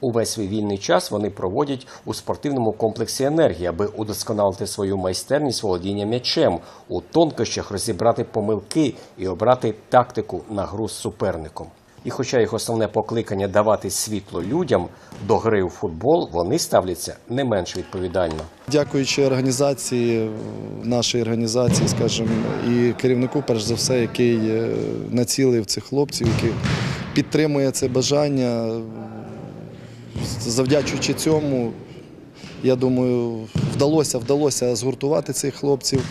Увесь свій вільний час вони проводять у спортивному комплексі енергії, аби удосконалити свою майстерність володіння м'ячем, у тонкощах розібрати помилки і обрати тактику на гру з суперником. І хоча їх основне покликання давати світло людям до гри у футбол, вони ставляться не менш відповідально. Дякуючи організації, нашій організації, скажімо, і керівнику, перш за все, який е, націлив цих хлопців, який підтримує це бажання. Завдячуючи цьому, я думаю, вдалося, вдалося згуртувати цих хлопців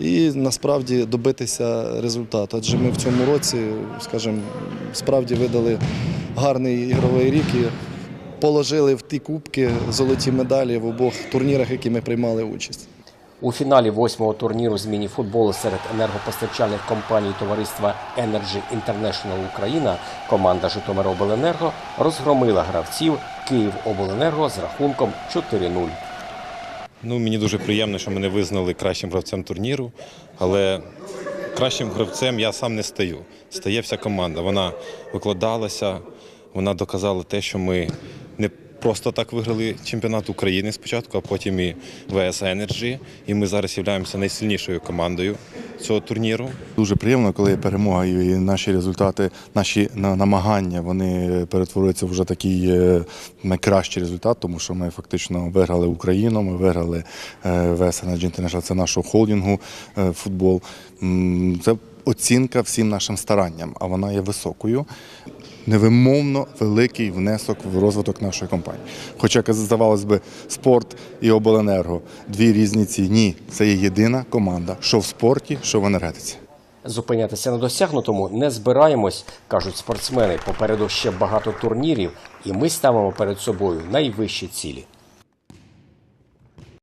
і насправді добитися результату. Адже ми в цьому році, скажімо, справді видали гарний ігровий рік і положили в ті кубки золоті медалі в обох турнірах, які ми приймали участь. У фіналі восьмого турніру з міні-футболу серед енергопостачальних компаній товариства Energy International Україна команда Житомиробленерго розгромила гравців Київобленерго з рахунком 4-0. Ну, мені дуже приємно, що мене визнали кращим гравцем турніру, але кращим гравцем я сам не стаю. Стає вся команда. Вона викладалася, вона доказала те, що ми не просто так виграли чемпіонат України спочатку, а потім і ВС Energy. І ми зараз являємося найсильнішою командою цього турніру. Дуже приємно, коли є перемога і наші результати, наші намагання вони перетворюються вже такий е, найкращий результат, тому що ми фактично виграли Україну, ми виграли е, VS Energy International, це нашого холдингу е, футбол. Це оцінка всім нашим старанням, а вона є високою. Невимовно великий внесок в розвиток нашої компанії. Хоча, здавалось би, спорт і обленерго дві різниці. Ні, це є єдина команда, що в спорті, що в енергетиці. Зупинятися на досягнутому не збираємось, кажуть спортсмени. Попереду ще багато турнірів, і ми ставимо перед собою найвищі цілі.